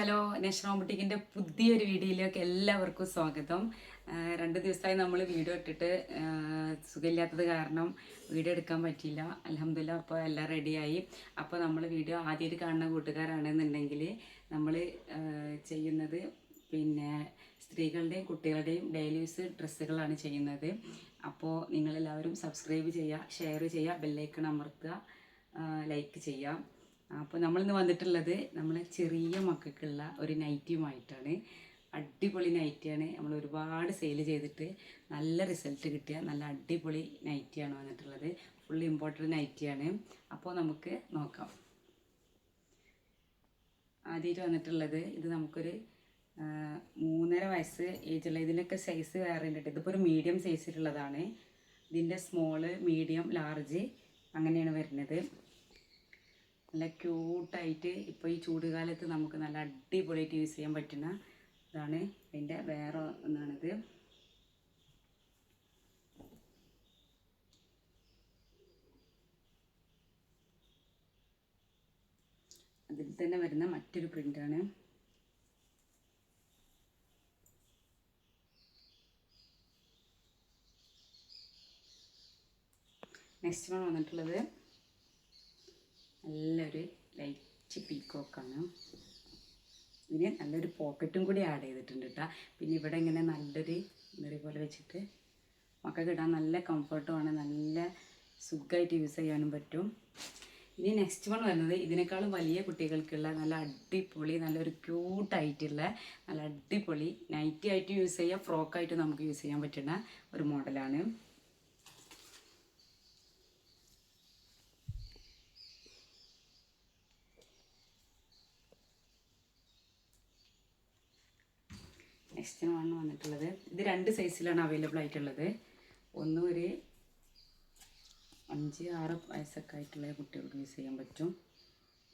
Hello national ബുട്ടിക്കിന്റെ പുതിയൊരു വീഡിയോയിലേക്ക് എല്ലാവർക്കും സ്വാഗതം. രണ്ട് ദിവസമായി നമ്മൾ വീഡിയോ ഇട്ടിട്ട് സുഖമില്ലാത്തത് കാരണം വീഡിയോ എടുക്കാൻ പറ്റിയില്ല. അലഹമില്ല അപ്പോൾ എല്ലാം റെഡിയായി. അപ്പോൾ നമ്മൾ വീഡിയോ ആദ്യമായിട്ട് കാണുന്ന കൂട്ടുകാരാണെന്നുണ്ടെങ്കിൽ നമ്മൾ ചെയ്യുന്നത് പിന്നെ സ്ത്രീകളുടെയും കുട്ടികളുടെയും ഡെയിലി യൂസ് ഡ്രസ്സുകളാണ് ചെയ്യുന്നത്. അപ്പോൾ നിങ്ങളെല്ലാവരും സബ്സ്ക്രൈബ് ചെയ്യുക ഷെയർ ചെയ്യുക ബെല്ലൈക്കൺ അമർത്തുക ലൈക്ക് ചെയ്യുക. അപ്പോൾ നമ്മളിന്ന് വന്നിട്ടുള്ളത് നമ്മളെ ചെറിയ മക്കൾക്കുള്ള ഒരു നൈറ്റിയുമായിട്ടാണ് അടിപൊളി നൈറ്റിയാണ് നമ്മൾ ഒരുപാട് സെയിൽ ചെയ്തിട്ട് നല്ല റിസൾട്ട് കിട്ടിയ നല്ല അടിപൊളി നൈറ്റിയാണ് വന്നിട്ടുള്ളത്. ഫുൾ ഇമ്പോർട്ടന്റ് നൈറ്റിയാണ് അപ്പോൾ നമുക്ക് നോക്കാം. ആദ്യമായിട്ട് വന്നിട്ടുള്ളത് ഇത് നമുക്കൊരു മൂന്നര വയസ്സ് ഏജുള്ള ഇതിനൊക്കെ സൈസ് വേറെ ഉണ്ട്. ഇതിപ്പോൾ ഒരു മീഡിയം സൈസിലുള്ളതാണ് ഇതിന്റെ സ്മോൾ മീഡിയം ലാർജ് അങ്ങനെയാണ് വരുന്നത്. നല്ല ക്യൂട്ടായിട്ട് ഇപ്പോൾ ഈ ചൂടുകാലത്ത് നമുക്ക് നല്ല അടിപൊളിയായിട്ട് യൂസ് ചെയ്യാൻ പറ്റുന്ന ഇതാണ്. അതിന്റെ വേറെ ഒന്നാണിത്. അതിൽ തന്നെ വരുന്ന മറ്റൊരു പ്രിന്റാണ് നെക്സ്റ്റ് വൺ വന്നിട്ടുള്ളത്. നല്ലൊരു ലൈറ്റ് പീക്കോക്കാണ്. ഇതിന് നല്ലൊരു പോക്കറ്റും കൂടി ആഡ് ചെയ്തിട്ടുണ്ട് കേട്ടോ പിന്നെ ഇവിടെ ഇങ്ങനെ നല്ലൊരു ഇന്നറി പോലെ വെച്ചിട്ട് മക്കൾക്ക് ഇടാൻ നല്ല കംഫർട്ടുമാണ് നല്ല സുഖമായിട്ട് യൂസ് ചെയ്യാനും പറ്റും. ഇനി നെക്സ്റ്റ് വൺ വരുന്നത് ഇതിനേക്കാളും വലിയ കുട്ടികൾക്കുള്ള നല്ല അടിപൊളി നല്ലൊരു ക്യൂട്ടായിട്ടുള്ള നല്ല അടിപൊളി നൈറ്റി ആയിട്ട് യൂസ് ചെയ്യാം ഫ്രോക്കായിട്ട് നമുക്ക് യൂസ് ചെയ്യാൻ പറ്റുന്ന ഒരു മോഡലാണ് നെക്സ്റ്റ് ആണ് വന്നിട്ടുള്ളത്. ഇത് രണ്ട് സൈസിലാണ് അവൈലബിൾ ആയിട്ടുള്ളത്. ഒന്ന് ഒരു അഞ്ച് ആറ് വയസ്സൊക്കെ ആയിട്ടുള്ള കുട്ടികൾക്ക് യൂസ് ചെയ്യാൻ പറ്റും.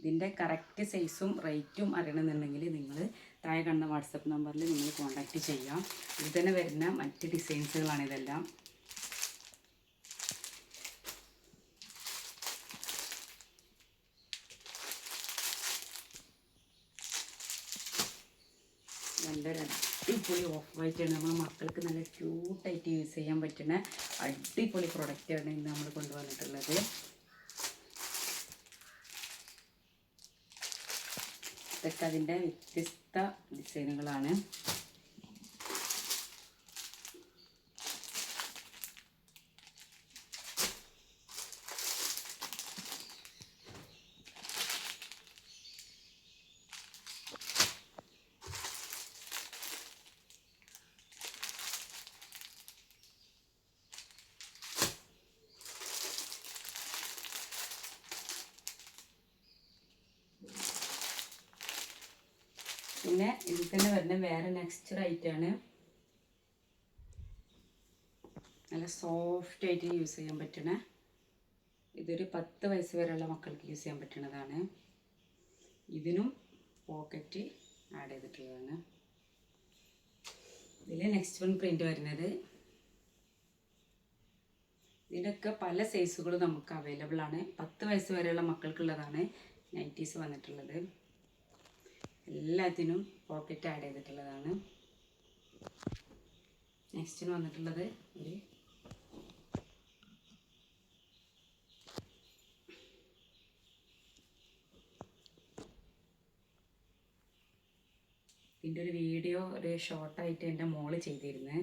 ഇതിന്റെ കറക്റ്റ് സൈസും റേറ്റും അറിയണമെന്നുണ്ടെങ്കിൽ നിങ്ങൾ താഴെ കണ്ട വാട്സപ്പ് നമ്പറിൽ നിങ്ങൾ കോൺടാക്റ്റ് ചെയ്യാം. ഇത് തന്നെ വരുന്ന മറ്റ് ഡിസൈൻസുകളാണ് ഇതെല്ലാം. നല്ലൊരു അടിപൊളി ഓഫ് വൈറ്റാണ്. നമ്മൾ മക്കൾക്ക് നല്ല ക്യൂട്ടായിട്ട് യൂസ് ചെയ്യാൻ പറ്റുന്ന അടിപൊളി പ്രൊഡക്റ്റാണ് ഇന്ന് നമ്മൾ കൊണ്ടുവന്നിട്ടുള്ളത്. ഇതൊക്കെ അതിന്റെ വ്യത്യസ്ത ഡിസൈനുകളാണ് പിന്നെ ഇതിൽ തന്നെ വരുന്ന വേറെ നെക്സ്റ്റ് ആണ്. നല്ല സോഫ്റ്റ് ആയിട്ട് യൂസ് ചെയ്യാൻ പറ്റണ ഇതൊരു പത്ത് വയസ്സ് വരെയുള്ള മക്കൾക്ക് യൂസ് ചെയ്യാൻ പറ്റുന്നതാണ്. ഇതിനും പോക്കറ്റ് ആഡ് ചെയ്തിട്ടുള്ളതാണ്. ഇതിൽ നെക്സ്റ്റ് വൺ പ്രിന്റ് വരുന്നത്. ഇതിന്റെയൊക്കെ പല സൈസുകളും നമുക്ക് അവൈലബിൾ ആണ്. പത്ത് വയസ്സ് വരെയുള്ള മക്കൾക്കുള്ളതാണ് നൈറ്റീസ് വന്നിട്ടുള്ളത്. എല്ലാത്തിനും പോക്കറ്റ് ആഡ് ചെയ്തിട്ടുള്ളതാണ്. നെക്സ്റ്റിന് വന്നിട്ടുള്ളത് ഒരു ഇതിന്റെ ഒരു വീഡിയോ ഒരു ഷോർട്ടായിട്ട് എന്റെ മോൾ ചെയ്തിരുന്നത്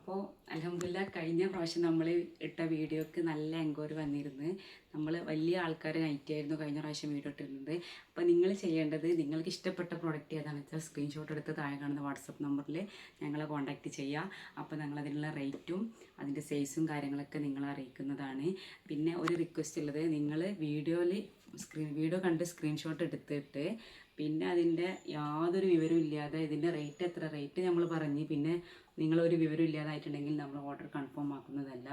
അപ്പോൾ അലഹമില്ല കഴിഞ്ഞ പ്രാവശ്യം നമ്മൾ ഇട്ട വീഡിയോക്ക് നല്ല എൻക്വയറി വന്നിരുന്നു. നമ്മൾ വലിയ ആൾക്കാർ നയിക്കായിരുന്നു കഴിഞ്ഞ പ്രാവശ്യം വീഡിയോ ഇട്ടിരുന്നത്. അപ്പോൾ നിങ്ങൾ ചെയ്യേണ്ടത് നിങ്ങൾക്ക് ഇഷ്ടപ്പെട്ട പ്രോഡക്റ്റ് ഏതാണെന്ന് വെച്ചാൽ സ്ക്രീൻഷോട്ട് എടുത്ത് താഴെ കാണുന്ന വാട്സപ്പ് നമ്പറിൽ ഞങ്ങളെ കോൺടാക്റ്റ് ചെയ്യുക അപ്പോൾ ഞങ്ങൾ അതിനുള്ള റേറ്റും അതിന്റെ സൈസും കാര്യങ്ങളൊക്കെ നിങ്ങളെ അറിയിക്കുന്നതാണ്. പിന്നെ ഒരു റിക്വസ്റ്റ് ഉള്ളത് നിങ്ങൾ വീഡിയോയിൽ സ്ക്രീൻ വീഡിയോ കണ്ട് സ്ക്രീൻഷോട്ട് എടുത്തിട്ട് പിന്നെ അതിന്റെ യാതൊരു വിവരവും ഇല്ലാതെ ഇതിന്റെ റേറ്റ് എത്ര റേറ്റ് നമ്മൾ പറഞ്ഞ് പിന്നെ നിങ്ങളൊരു വിവരം ഇല്ലാതായിട്ടുണ്ടെങ്കിൽ നമ്മൾ ഓർഡർ കൺഫേം ആക്കുന്നതല്ല.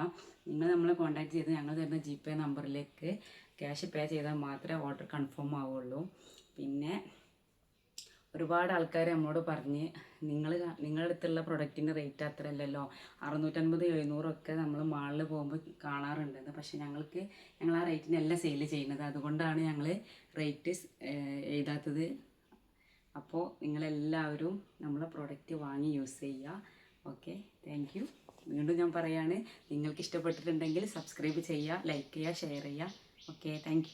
നിങ്ങൾ നമ്മളെ കോൺടാക്ട് ചെയ്ത് ഞങ്ങൾ തരുന്ന ജി പേ നമ്പറിലേക്ക് ക്യാഷ് പേ ചെയ്താൽ മാത്രമേ ഓർഡർ കൺഫേം ആവുള്ളൂ. പിന്നെ ഒരുപാട് ആൾക്കാർ നമ്മളോട് പറഞ്ഞ് നിങ്ങൾ നിങ്ങളുടെ അടുത്തുള്ള പ്രൊഡക്റ്റിന്റെ റേറ്റ് അത്ര അല്ലല്ലോ അറുന്നൂറ്റൻപത് എഴുന്നൂറൊക്കെ നമ്മൾ മാളിൽ പോകുമ്പോൾ കാണാറുണ്ടെന്ന് പക്ഷെ ഞങ്ങൾക്ക് ഞങ്ങൾ ആ റേറ്റിനല്ല സെയിൽ ചെയ്യുന്നത്. അതുകൊണ്ടാണ് ഞങ്ങൾ റേറ്റ് എഴുതാത്തത്. അപ്പോൾ നിങ്ങളെല്ലാവരും നമ്മളെ പ്രൊഡക്റ്റ് വാങ്ങി യൂസ് ചെയ്യുക ഓക്കെ താങ്ക് യു വീണ്ടും ഞാൻ പറയുകയാണ് നിങ്ങൾക്ക് ഇഷ്ടപ്പെട്ടിട്ടുണ്ടെങ്കിൽ സബ്സ്ക്രൈബ് ചെയ്യുക ലൈക്ക് ചെയ്യുക ഷെയർ ചെയ്യുക ഓക്കെ താങ്ക്